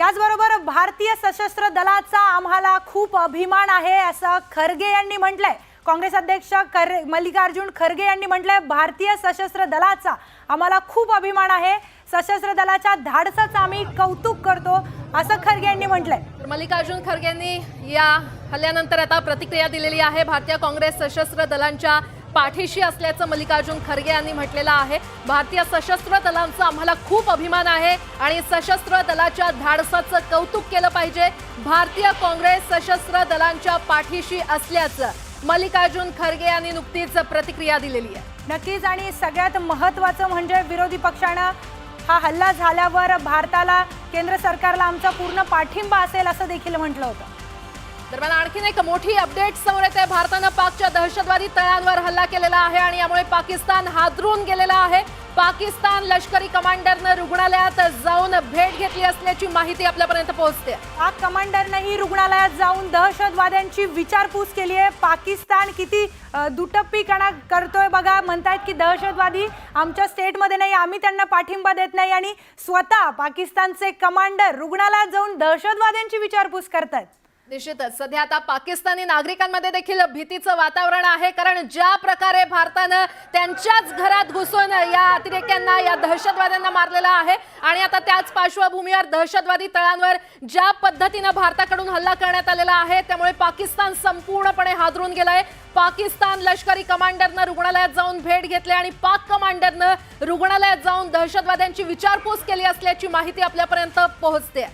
त्याचबरोबर भारतीय सशस्त्र दलाचा आम्हाला खूप अभिमान आहे असं खरगे यांनी म्हटलंय. काँग्रेस अध्यक्ष कर मल्लिकार्जुन खरगे यांनी म्हटलंय भारतीय सशस्त्र दलाचा आम्हाला खूप अभिमान आहे. सशस्त्र दलाच्या धाडसाचं आम्ही कौतुक करतो असं खरगे यांनी म्हटलंय. तर मल्लिकार्जुन खरगे यांनी या हल्ल्यानंतर आता प्रतिक्रिया दिलेली आहे. भारतीय काँग्रेस सशस्त्र दलांच्या पाठीशी असल्याचं मल्लिकार्जुन खरगे यांनी म्हटलेलं आहे. भारतीय सशस्त्र दलांचा आम्हाला खूप अभिमान आहे आणि सशस्त्र दलाच्या धाडसाचं कौतुक केलं पाहिजे. भारतीय काँग्रेस सशस्त्र दलांच्या पाठीशी असल्याचं मल्लिकार्जुन खरगे यांनी नुकतीच प्रतिक्रिया दिलेली आहे. नक्कीच आणि सगळ्यात महत्त्वाचं म्हणजे विरोधी पक्षानं हा हल्ला झाल्यावर भारताला केंद्र सरकारला आमचा पूर्ण पाठिंबा असेल असं देखील म्हटलं होतं. दरम्यान आणखीन एक मोठी अपडेट समोर येते. भारतानं पाकच्या दहशतवादी तळांवर हल्ला केलेला आहे आणि यामुळे पाकिस्तान हादरून गेलेला आहे. पाकिस्तान लष्करी कमांडरनं रुग्णालयात जाऊन भेट घेतली असल्याची माहिती आपल्यापर्यंत पोहोचते. पाक कमांडरनंही रुग्णालयात जाऊन दहशतवाद्यांची विचारपूस केली आहे. पाकिस्तान किती अ, दुटप्पीपणा करतोय बघा. म्हणतायत की दहशतवादी आमच्या स्टेटमध्ये नाही आम्ही त्यांना पाठिंबा देत नाही आणि स्वतः पाकिस्तानचे कमांडर रुग्णालयात जाऊन दहशतवाद्यांची विचारपूस करतायत. निश्चितच. सध्या आता पाकिस्तानी नागरिकांमध्ये देखील भीतीचं वातावरण आहे कारण ज्या प्रकारे भारतानं त्यांच्याच घरात घुसून या अतिरेक्यांना या दहशतवाद्यांना मारलेलं आहे आणि आता त्याच पार्श्वभूमीवर दहशतवादी तळांवर ज्या पद्धतीनं भारताकडून हल्ला करण्यात आलेला आहे त्यामुळे पाकिस्तान संपूर्णपणे हादरून गेलाय. पाकिस्तान लष्करी कमांडरनं रुग्णालयात जाऊन भेट घेतली आणि पाक कमांडरनं रुग्णालयात जाऊन दहशतवाद्यांची विचारपूस केली असल्याची माहिती आपल्यापर्यंत पोहोचते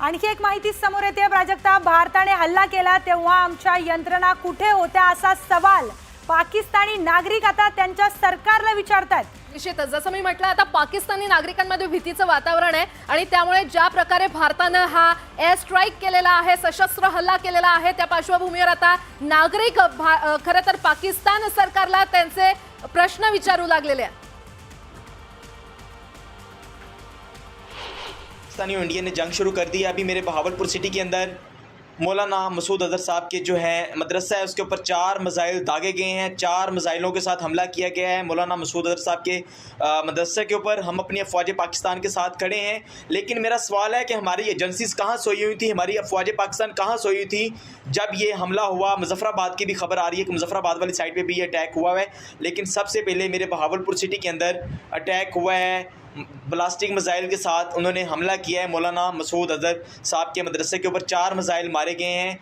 आणखी एक माहिती समोर येते. प्राजक्ता भारताने हल्ला केला तेव्हा आमच्या यंत्रणा कुठे होत्या असा सवाल पाकिस्तानी नागरिक आता त्यांच्या सरकारला विचारतात निश्चितच. जसं मी म्हटलं आता पाकिस्तानी नागरिकांमध्ये भीतीचं वातावरण आहे आणि त्यामुळे ज्या प्रकारे भारतानं हा एअर स्ट्राईक केलेला आहे सशस्त्र हल्ला केलेला आहे त्या पार्श्वभूमीवर आता नागरिक भा- खरं तर पाकिस्तान सरकारला त्यांचे प्रश्न विचारू लागलेले आहेत. पाकिस्तानी और इंडिया ने जंग शुरू कर दी है अभी मेरे बहावलपुर सिटी के अंदर मौलाना मसूद अजहर साहब के जो है मदरसा है उसके ऊपर चार मज़ाइल दागे गए हैं चार मज़ाइलों के साथ हमला किया गया है मौलाना मसूद अजहर साहब के अ, मदरसे के ऊपर हम अपनी अफवाज पाकिस्तान के साथ खड़े हैं लेकिन मेरा सवाल है कि हमारी एजेंसीज कहाँ सोई हुई थी हमारी अफवाज पाकिस्तान कहाँ सोई हुई थी जब ये हमला हुआ मुजफ्फराबाद की भी खबर आ रही है कि मुजफ्फराबाद वाली साइड पे भी ये अटैक हुआ है लेकिन सबसे पहले मेरे बहावलपुर सिटी के अंदर अटैक हुआ है प्लास्टिक मिज़ाइल के साथ उन्होंने हमला किया है। मौलाना मसूद अजहर साहब के मदरसे के ऊपर चार मिज़ाइल मारे गए हैं।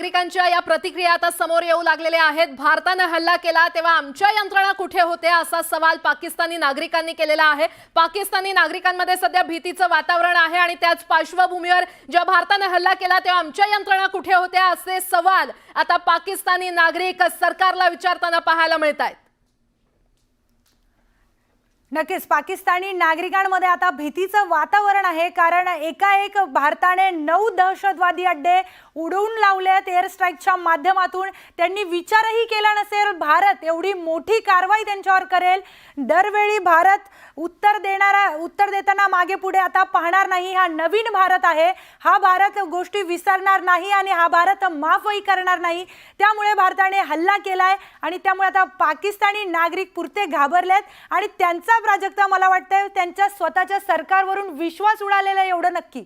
नागरिकांच्या या प्रतिक्रिया आता समोर येऊ लागलेल्या आहेत. भारतानं हल्ला केला तेव्हा आमच्या यंत्रणा कुठे होत्या असा सवाल पाकिस्तानी नागरिकांनी केलेला आहे. पाकिस्तानी नागरिकांमध्ये सध्या भीतीचं वातावरण आहे आणि त्याच पार्श्वभूमीवर जेव्हा भारतानं हल्ला केला तेव्हा आमच्या यंत्रणा कुठे होत्या असे सवाल आता पाकिस्तानी नागरिक सरकारला विचारताना पाहायला मिळत आहेत नक्कीच पाकिस्तानी नागरिकांमध्ये आता भीतीचं वातावरण आहे. कारण एकाएक भारताने नऊ दहशतवादी अड्डे उडवून लावले आहेत एअर स्ट्राईकच्या माध्यमातून. त्यांनी विचारही केला नसेल भारत एवढी मोठी कारवाई त्यांच्यावर करेल. दरवेळी भारत उत्तर देणारा उत्तर देताना मागे पुढे आता पाहणार नाही. हा नवीन भारत आहे. हा भारत गोष्टी विसरणार नाही आणि हा भारत माफही करणार नाही. त्यामुळे भारताने हल्ला केलाय आणि त्यामुळे आता पाकिस्तानी नागरिक पुरते घाबरलेत आणि त्यांचा प्राजक्ता मला वाटतंय त्यांच्या स्वतःच्या सरकारवरून विश्वास उडालेला आहे एवढं नक्की.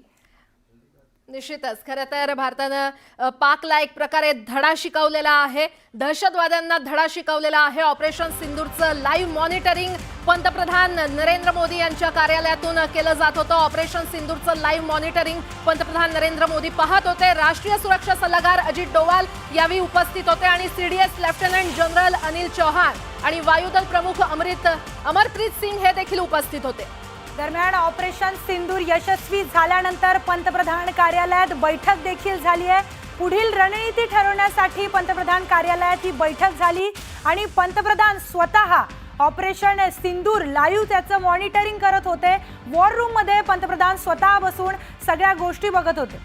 निश्चितच. खरं तर भारतानं पाकला एक प्रकारे धडा शिकवलेला आहे. दहशतवाद्यांना धडा शिकवलेला आहे. ऑपरेशन सिंदूरचं लाईव्ह मॉनिटरिंग पंतप्रधान नरेंद्र मोदी यांच्या कार्यालयातून केलं जात होतं. ऑपरेशन सिंदूरचं लाईव्ह मॉनिटरिंग पंतप्रधान नरेंद्र मोदी पाहत होते. राष्ट्रीय सुरक्षा सल्लागार अजित डोवाल यावेळी उपस्थित होते आणि CDS lieutenant general Anil Chauhan आणि वायुदल प्रमुख अमृत अमरप्रीत सिंग हे देखील उपस्थित होते. दरम्यान ऑपरेशन सिंदूर यशस्वी झाल्यानंतर पंतप्रधान कार्यालयात बैठक देखील झाली आहे. पुढील रणनीती ठरवण्यासाठी पंतप्रधान कार्यालयात ही बैठक झाली आणि पंतप्रधान स्वतः ऑपरेशन सिंदूर लाईव्ह त्याचं मॉनिटरिंग करत होते. वॉर रूममध्ये पंतप्रधान स्वतः बसून सगळ्या गोष्टी बघत होते.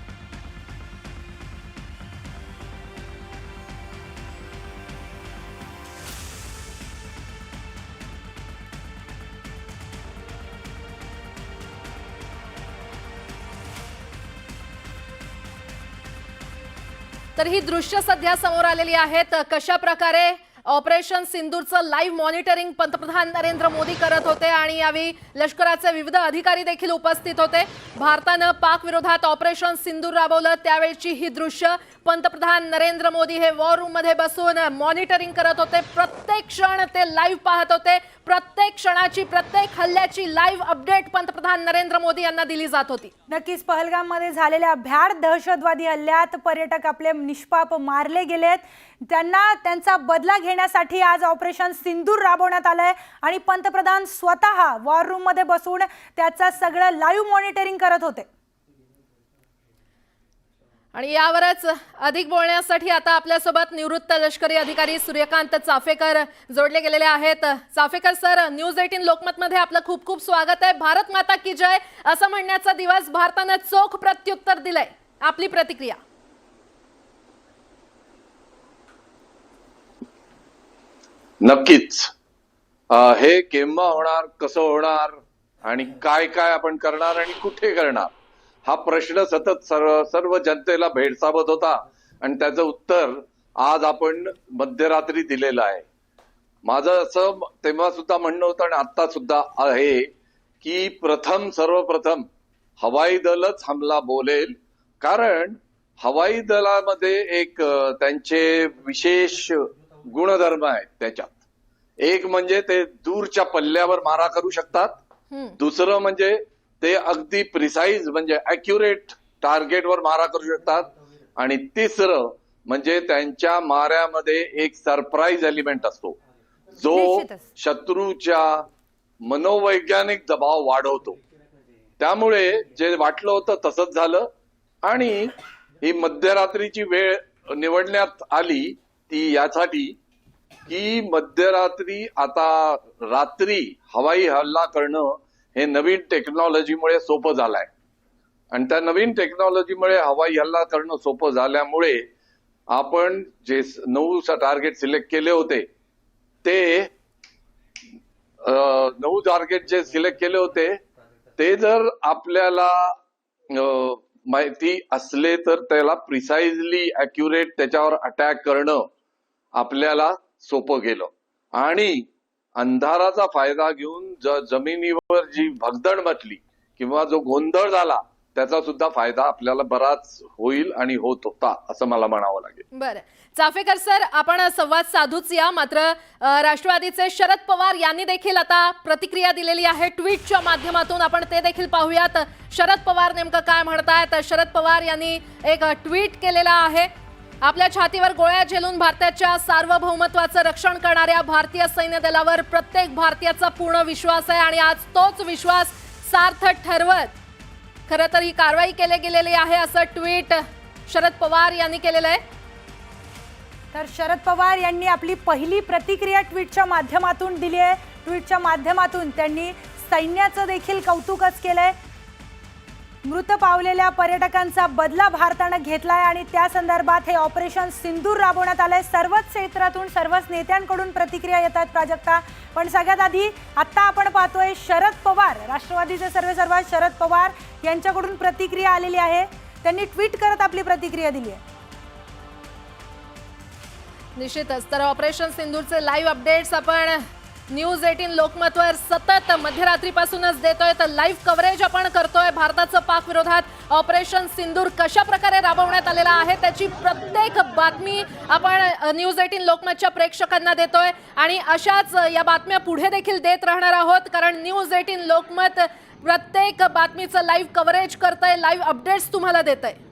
तर ही दृश्य सध्या समोर आलेली आहेत. कशा प्रकारे ऑपरेशन सिंदूरचं लाईव्ह मॉनिटरिंग पंतप्रधान नरेंद्र मोदी करत होते आणि यावेळी लष्कराचे विविध अधिकारी देखील उपस्थित होते. भारतानं पाक विरोधात ऑपरेशन सिंदूर राबवलं. त्यावेळची ही दृश्य पंतप्रधान नरेंद्र मोदी हे वॉर रूममध्ये बसून मॉनिटरिंग करत होते. प्रत्येक क्षण ते लाईव्ह पाहत होते. प्रत्येक क्षणाची प्रत्येक हल्ल्याची लाईव्ह अपडेट पंतप्रधान नरेंद्र मोदी यांना दिली जात होती. नक्कीच पहलगाममध्ये झालेल्या भ्याड दहशतवादी हल्ल्यात पर्यटक आपले निष्पाप मारले गेलेत. त्यांना त्यांचा बदला घेण्यासाठी आज ऑपरेशन सिंदूर राबवण्यात आलंय आणि पंतप्रधान स्वतः वॉर रूममध्ये बसून त्याचं सगळं लाईव्ह मॉनिटरिंग करत होते. आणि यावरच अधिक बोलण्यासाठी आता आपल्यासोबत निवृत्त लष्करी अधिकारी सूर्यकांत चाफेकर जोडले गेलेले आहेत. चाफेकर सर न्यूज एटीन लोकमतमध्ये आपलं खूप खूप स्वागत आहे. भारत माता की जय असं म्हणण्याचा दिवस भारतानं चोख प्रत्युत्तर दिलंय. आपली प्रतिक्रिया. नक्कीच. हे केव्हा होणार कसं होणार आणि काय काय आपण करणार आणि कुठे करणार? हा प्रश्न सतत सर्व सर्व जनतेला भेडसावत होता. आणि त्याचं उत्तर आज आपण मध्यरात्री दिलेलं आहे. माझं असं तेव्हा सुद्धा म्हणणं होतं आणि आता सुद्धा आहे की प्रथम सर्वप्रथम हवाई दलच हमला बोलेल. कारण हवाई दलामध्ये एक त्यांचे विशेष गुणधर्म आहेत त्याच्यात. एक म्हणजे ते दूरच्या पल्ल्यावर मारा करू शकतात. दुसरं म्हणजे ते अगदी प्रिसाईज म्हणजे अॅक्युरेट टार्गेटवर मारा करू शकतात. आणि तिसरं म्हणजे त्यांच्या माऱ्यामध्ये एक सरप्राईज एलिमेंट असतो. जो. शत्रूच्या मनोवैज्ञानिक दबाव वाढवतो. त्यामुळे जे वाटलं होतं तसंच झालं. आणि ही मध्यरात्रीची वेळ निवडण्यात आली ती यासाठी की मध्यरात्री आता रात्री हवाई हल्ला करणं हे नवीन टेक्नॉलॉजीमुळे सोपं झालंय. आणि त्या नवीन टेक्नॉलॉजीमुळे हवाई हल्ला करणं सोपं झाल्यामुळे आपण जे नऊचा टार्गेट सिलेक्ट केले होते ते नऊ टार्गेट जे सिलेक्ट केले होते ते जर आपल्याला माहिती असले तर त्याला प्रिसाइजली अॅक्युरेट त्याच्यावर अटॅक करणं आपल्याला सोपं गेलं. आणि अंधाराचा फायदा घेऊन ज जमिनीवर जी भगदड मचली किंवा जो गोंधळ झाला त्याचा सुद्धा फायदा आपल्याला बराच होईल आणि होत होता असं मला म्हणावं लागेल. बरं. चाफेकर सर आपण संवाद साधूच या. मात्र राष्ट्रवादीचे शरद पवार यांनी देखील आता प्रतिक्रिया दिलेली आहे. ट्विटच्या माध्यमातून आपण ते देखील पाहूयात. शरद पवार नेमकं काय म्हणतायत? शरद पवार यांनी एक ट्विट केलेला आहे. आपल्या छातीवर गोळ्या झेलून भारताच्या सार्वभौमत्वाचं रक्षण करणाऱ्या भारतीय सैन्य दलावर प्रत्येक भारतीयाचा पूर्ण विश्वास आहे आणि आज तोच विश्वास सार्थ ठरवत खरं तर ही कारवाई केली गेलेली आहे असं ट्विट शरद पवार यांनी केलेलं आहे. तर शरद पवार यांनी आपली पहिली प्रतिक्रिया ट्विटच्या माध्यमातून दिली आहे. ट्विटच्या माध्यमातून त्यांनी सैन्याचं देखील कौतुकच केलंय. मृत पावलेल्या पर्यटकांचा बदला भारतानं घेतलाय आणि त्या संदर्भात हे ऑपरेशन सिंदूर राबवण्यात आलंय. सर्वच क्षेत्रातून सर्वच नेत्यांकडून प्रतिक्रिया येतात प्राजक्ता. पण सगळ्यात आधी आत्ता आपण पाहतोय शरद पवार राष्ट्रवादीचे सर्व सर्वात शरद पवार यांच्याकडून प्रतिक्रिया आलेली आहे. त्यांनी ट्विट करत आपली प्रतिक्रिया दिली आहे. निश्चितच तर ऑपरेशन सिंदूरचे लाईव्ह अपडेट्स आपण न्यूज एटीन लोकमतवर सतत मध्यरात्रीपासूनच देतोय. तर लाईव्ह कव्हरेज आपण करतोय. भारताचं पाक विरोधात ऑपरेशन सिंदूर कशा प्रकारे राबवण्यात आलेला आहे त्याची प्रत्येक बातमी आपण न्यूज एटीन लोकमतच्या प्रेक्षकांना देतोय. आणि अशाच या बातम्या पुढे देखील देत राहणार आहोत कारण न्यूज एटीन लोकमत प्रत्येक बातमीचं लाईव्ह कव्हरेज करतंय लाईव्ह अपडेट्स तुम्हाला देत आहे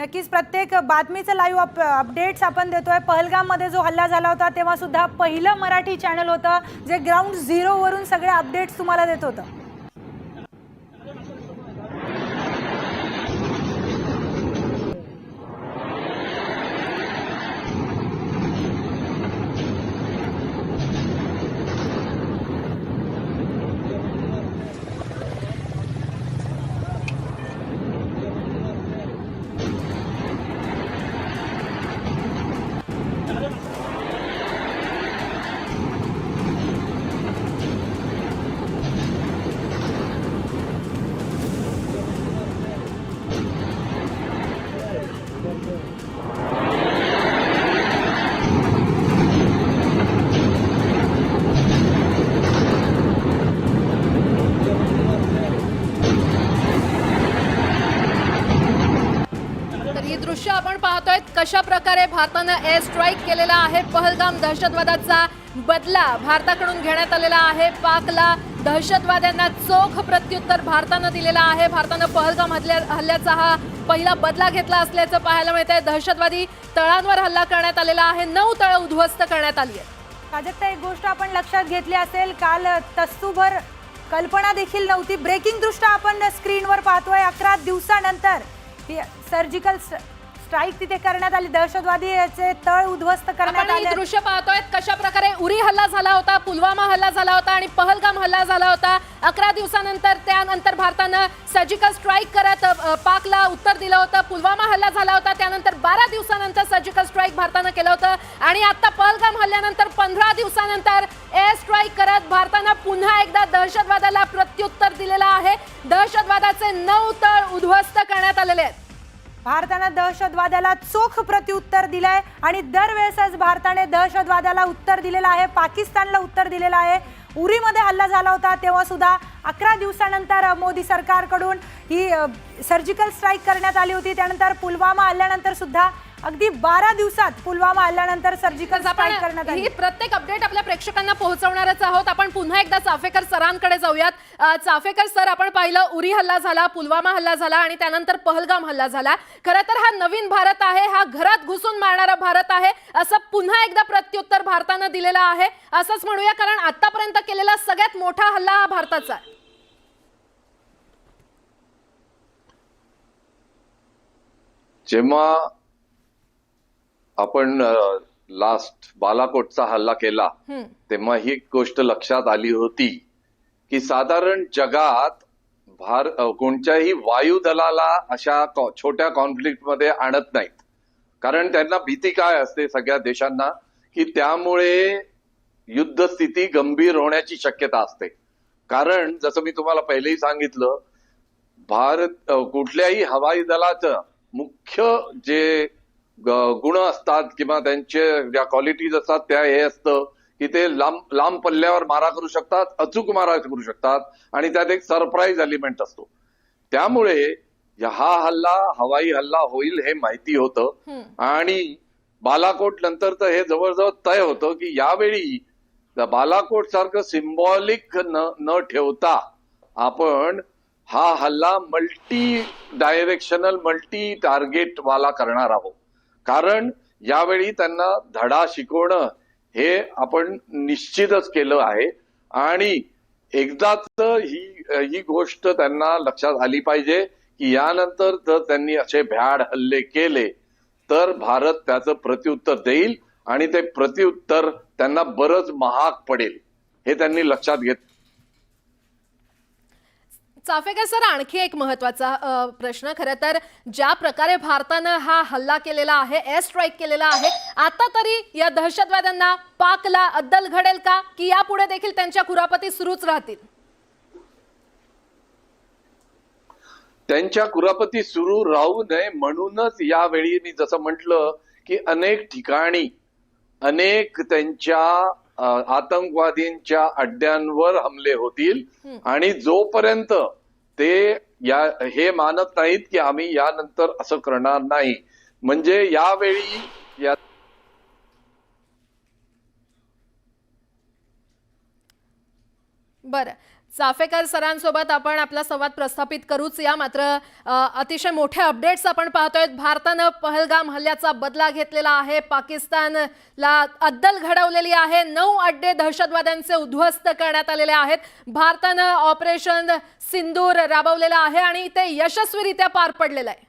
नक्कीच प्रत्येक बातमीचं लाईव्ह अप अपडेट्स आपण देतोय. पहलगाममध्ये जो हल्ला झाला होता तेव्हा सुद्धा पहिलं मराठी चॅनल होतं जे ग्राउंड झिरोवरून सगळे अपडेट्स तुम्हाला देत होतं. प्रकारे भारतानं एअर स्ट्राईक केलेला आहे. पहलगाम दहशतवादाचा बदला भारताकडून घेण्यात आलेला आहे. पाकला दहशतवाद्यांना चोख प्रत्युत्तर भारतानं दिलेला आहे. भारतानं पहलगाम हल्ल्या हल्ल्याचा हा पहिला बदला घेतला असल्याचं पाहायला मिळत आहे दहशतवादी तळांवर हल्ला करण्यात आलेला आहे. नऊ तळ उद्ध्वस्त करण्यात आली आहेत. प्राजक्ता एक गोष्ट आपण लक्षात घेतली असेल काल तस्तूभर कल्पना देखील नव्हती. ब्रेकिंग दृष्ट्या आपण स्क्रीनवर पाहतोय. अकरा दिवसानंतर सर्जिकल स्ट्राईक तिथे करण्यात आली. दहशतवादीचे तळ उद्ध्वस्त करण्यात आले. दृश्य पाहतोय कशा प्रकारे उरी हल्ला झाला होता पुलवामा हल्ला झाला होता आणि पहलगाम हल्ला झाला होता. अकरा दिवसानंतर त्यानंतर भारतानं सर्जिकल स्ट्राईक करत पाकला उत्तर दिलं होतं. पुलवामा हल्ला झाला होता त्यानंतर बारा दिवसानंतर सर्जिकल स्ट्राईक भारतानं केलं होतं. आणि आता पहलगाम हल्ल्यानंतर पंधरा दिवसानंतर एअर स्ट्राईक करत भारतानं पुन्हा एकदा दहशतवादाला प्रत्युत्तर दिलेलं आहे. दहशतवादाचे नऊ तळ उद्ध्वस्त करण्यात आलेले आहेत. भारतानं दहशतवाद्याला चोख प्रत्युत्तर दिलंय आणि दरवेळेसच भारताने दहशतवाद्याला उत्तर दिलेलं आहे पाकिस्तानला उत्तर दिलेलं आहे. उरीमध्ये हल्ला झाला होता तेव्हा सुद्धा अकरा दिवसानंतर मोदी सरकारकडून ही सर्जिकल स्ट्राईक करण्यात आली होती. त्यानंतर पुलवामा हल्ल्यानंतर सुद्धा अगदी बारा दिवसात पुलवामा हल्ल्यानंतर सर्जिकल स्ट्राईक करण्यात आली. ही प्रत्येक अपडेट आपल्या प्रेक्षकांना पोहोचवणारच आहोत. आपण पुन्हा एकदा चाफेकर सरांकडे जाऊयात. चाफेकर सर आपण पाहिलं उरी हल्ला झाला पुलवामा हल्ला झाला आणि त्यानंतर पहलगाम हल्ला झाला. खरं तर हा नवीन भारत आहे हा घरात घुसून मारणारा भारत आहे असं पुन्हा एकदा प्रत्युत्तर भारतानं दिलेलं आहे. असंच म्हणूया कारण आतापर्यंत केलेला सगळ्यात मोठा हल्ला हा भारताचा आहे. जेव्हा आपण लास्ट बालाकोटचा हल्ला केला. तेव्हा ही गोष्ट लक्षात आली होती की साधारण जगात भार कोणत्याही वायुदलाला अशा छोट्या कॉन्फ्लिक्टमध्ये आणत नाहीत कारण त्यांना भीती काय असते सगळ्या देशांना की त्यामुळे युद्ध स्थिती गंभीर होण्याची शक्यता असते कारण जसं मी तुम्हाला पहिलेही सांगितलं भारत कुठल्याही हवाई दलाचं मुख्य जे गुण असतात किंवा त्यांचे ज्या क्वालिटीज असतात त्या हे असतं की ते लांब लांब पल्ल्यावर मारा करू शकतात अचूक मारा करू शकतात आणि त्यात एक सरप्राईज एलिमेंट असतो. त्यामुळे हा हल्ला हवाई हल्ला होईल हे माहिती होतं. आणि बालाकोट नंतर तर हे जवळजवळ तय होतं की यावेळी बालाकोट सारखं सिम्बॉलिक न न ठेवता आपण हा हल्ला मल्टी डायरेक्शनल मल्टी टार्गेट वाला करणार आहोत. कारण यावेळी त्यांना धडा शिकवणं हे आपण निश्चितच केलं आहे. आणि एकदाच ही ही गोष्ट त्यांना लक्षात आली पाहिजे की यानंतर जर त्यांनी असे भ्याड हल्ले केले तर भारत त्याचं प्रत्युत्तर देईल आणि ते प्रत्युत्तर त्यांना बरंच महाग पडेल हे त्यांनी लक्षात घेत चाफेकर सर आणखी एक महत्त्वाचा प्रश्न. खरं तर ज्या प्रकारे भारतानं हा हल्ला केलेला आहे एअर स्ट्राईक केलेला आहे आता तरी या दहशतवाद्यांना पाकला अद्दल घडेल का? की यापुढे देखील त्यांच्या कुरापती सुरूच राहतील? त्यांच्या कुरापती सुरू राहू नये म्हणूनच यावेळी मी जसं म्हटलं की अनेक ठिकाणी अनेक त्यांच्या आतंकवादींच्या अड्ड्यांवर हमले होतील. आणि जोपर्यंत ते या हे मानत नाहीत की आम्ही यानंतर असं करणार नाही. म्हणजे यावेळी या बरं. चाफेकर सरांसोबत आपण आपला संवाद प्रस्थापित करूच. या मात्र अतिशय मोठे अपडेट्स आपण पाहतोय. भारतानं पहलगाम हल्ल्याचा बदला घेतलेला आहे. पाकिस्तानला अद्दल घडवलेली आहे. नऊ अड्डे दहशतवाद्यांचे उद्ध्वस्त करण्यात आलेले आहेत. भारतानं ऑपरेशन सिंदूर राबवलेलं आहे आणि ते यशस्वीरित्या पार पडलेलं आहे.